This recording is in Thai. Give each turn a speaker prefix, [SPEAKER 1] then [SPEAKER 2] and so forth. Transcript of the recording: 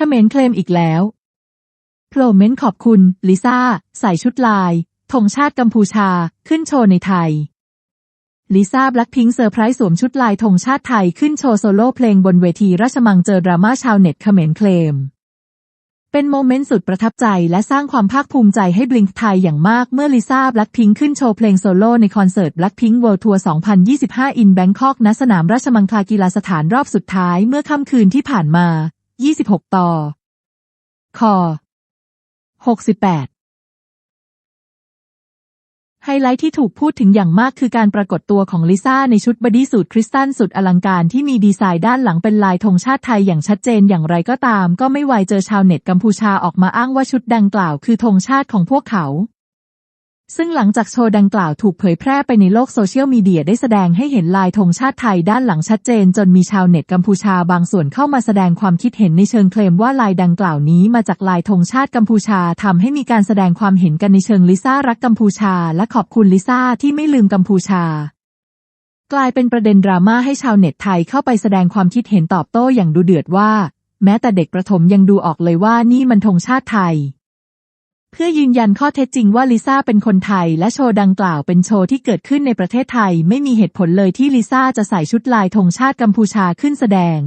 [SPEAKER 1] เขมรเคลมอีกแล้วโผล่เม้นขอบคุณ ลิซ่า ใส่ชุดลายธงชาติกัมพูชา ขึ้นโชว์ในไทย ลิซ่าแบล็คพิงค์เซอร์ไพรส์สวมชุดลายธงชาติไทยขึ้นโชว์โซโล่เพลงบนเวทีราชมังเจอดราม่าชาวเน็ตเขมรเคลม เป็นโมเมนต์สุดประทับใจและสร้างความภาคภูมิใจให้บลิงค์ไทยอย่างมากเมื่อลิซ่าแบล็คพิงค์ขึ้นโชว์เพลงโซโล่ในคอนเสิร์ต Blackpink World Tour 2025 in Bangkok ณ สนามราชมังคลากีฬาสถานรอบสุดท้ายเมื่อค่ำคืนที่ผ่านมา 26ต่อคอ68ไฮไลท์ที่ถูกพูดถึงอย่างมากคือการปรากฏตัวของลิซ่าในชุดบอดี้สูทคริสตัลสุดอลังการที่มีดีไซน์ด้านหลังเป็นลายธงชาติไทยอย่างชัดเจนอย่างไรก็ตาม ก็ไม่ไวเจอชาวเน็ตกัมพูชาออกมาอ้างว่าชุดดังกล่าวคือธงชาติของพวกเขา ซึ่งหลังจากโชว์ดังกล่าวถูกเผยแพร่ไปในโลกโซเชียลมีเดียได้แสดงให้เห็นลายธงชาติไทยด้านหลังชัดเจน จนมีชาวเน็ตกัมพูชาบางส่วนเข้ามาแสดงความคิดเห็นในเชิงเคลมว่าลายดังกล่าวนี้มาจากลายธงชาติกัมพูชาทำให้มีการแสดงความเห็นกันในเชิงลิซ่ารักกัมพูชา และขอบคุณลิซ่าที่ไม่ลืมกัมพูชากลายเป็นประเด็นดราม่าให้ชาวเน็ตไทยเข้าไปแสดงความคิดเห็นตอบโต้อย่างดูเดือดว่า แม้แต่เด็กประถมยังดูออกเลยว่านี่มันธงชาติไทย เพื่อยืนยันข้อเท็จจริงว่าลิซ่าเป็นคนไทย และโชว์ดังกล่าวเป็นโชว์ที่เกิดขึ้นในประเทศไทย ไม่มีเหตุผลเลยที่ลิซ่าจะใส่ชุดลายธงชาติกัมพูชาขึ้นแสดง